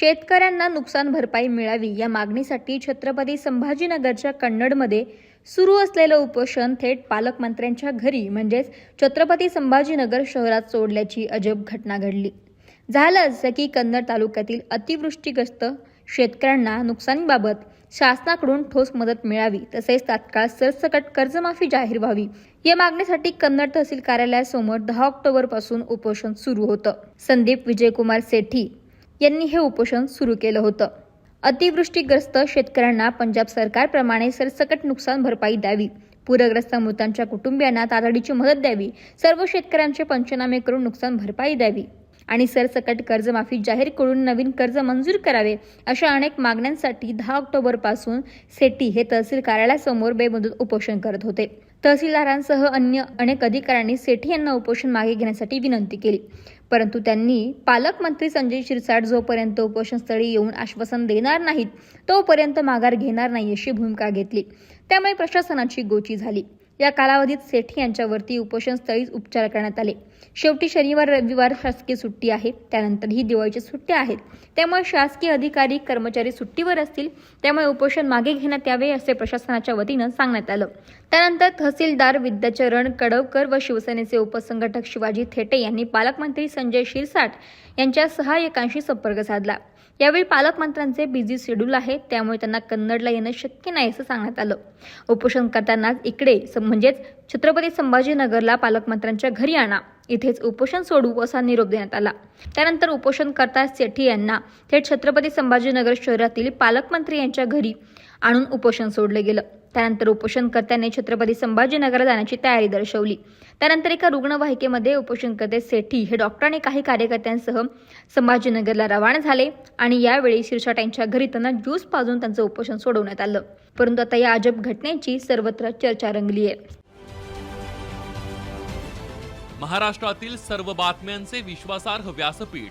शेतकऱ्यांना नुकसान भरपाई मिळावी या मागणीसाठी छत्रपती संभाजीनगरच्या कन्नडमध्ये सुरू असलेलं उपोषण थेट पालकमंत्र्यांच्या घरी म्हणजेच छत्रपती संभाजीनगर शहरात सोडल्याची अजब घटना घडली. झालं असं की कन्नड तालुक्यातील अतिवृष्टीग्रस्त शेतकऱ्यांना नुकसानीबाबत शासनाकडून ठोस मदत मिळावी तसेच तात्काळ सरसकट कर्जमाफी जाहीर व्हावी. या मागणीसाठी कन्नड तहसील कार्यालयासमोर दहा ऑक्टोबरपासून उपोषण सुरू होतं. संदीप विजयकुमार सेठी यांनी हे उपोषण सुरू केलं होतं. अतिवृष्टीग्रस्त शेतकऱ्यांना पंजाब सरकारप्रमाणे सरसकट नुकसान भरपाई द्यावी. पूरग्रस्त मृतांच्या कुटुंबियांना तातडीची मदत द्यावी. सर्व शेतकऱ्यांचे पंचनामे करून नुकसान भरपाई द्यावी. आणि सरसकट कर्जमाफी जाहीर करून नवीन कर्ज मंजूर करावे अशा अनेक मागण्यांसाठी दहा ऑक्टोबरपासून सेठी हे तहसील कार्यालयासमोर बेमुदत उपोषण करत होते. तहसीलदारांसह अन्य अनेक अधिकाऱ्यांनी सेठी यांना उपोषण मागे घेण्यासाठी विनंती केली. परंतु त्यांनी पालकमंत्री संजय शिरसाट जोपर्यंत उपोषणस्थळी येऊन आश्वासन देणार नाहीत तोपर्यंत माघार घेणार नाही अशी भूमिका घेतली. त्यामुळे प्रशासनाची गोची झाली. या कालावधीत सेठी यांच्यावरती उपोषणस्थळीच उपचार करण्यात आले. शेवटी शनिवार रविवार शासकीय सुट्टी आहे. त्यानंतरही दिवाळीच्या सुट्ट्या आहेत. त्यामुळे शासकीय अधिकारी कर्मचारी सुट्टीवर असतील त्यामुळे उपोषण मागे घेण्यात यावे असे प्रशासनाच्या वतीनं सांगण्यात आलं. त्यानंतर तहसीलदार विद्याचरण कडवकर व शिवसेनेचे उपसंघटक शिवाजी थेटे यांनी पालकमंत्री संजय शिरसाट यांच्या सहाय्यकांशी संपर्क साधला. यावेळी पालकमंत्र्यांचे बिझी शेड्यूल आहे त्यामुळे त्यांना कन्नडला येणं शक्य नाही असं सांगण्यात आलं. उपोषण करतानाच इकडे स- म्हणजेच छत्रपती संभाजीनगरला पालकमंत्र्यांच्या घरी आणा. इथेच उपोषण सोडू असा निरोप देण्यात आला. त्यानंतर उपोषण करता सेठी यांना थेट छत्रपती संभाजीनगर शहरातील पालकमंत्री यांच्या घरी आणून उपोषण सोडलं गेलं. त्यानंतर उपोषणकर्त्यांनी छत्रपती संभाजीनगर जाण्याची तयारी दर्शवली. त्यानंतर एका रुग्णवाहिकेमध्ये उपोषणकर्ते सेठी हे डॉक्टरांनी काही कार्यकर्त्यांसह संभाजीनगरला रवाना झाले आणि यावेळी शिरसाट यांच्या घरी त्यांना ज्यूस पाजून त्यांचं उपोषण सोडवण्यात आलं. परंतु आता या अजब घटनेची सर्वत्र चर्चा रंगली आहे. महाराष्ट्रातील सर्व बातम्यांचे विश्वासार्ह व्यासपीठ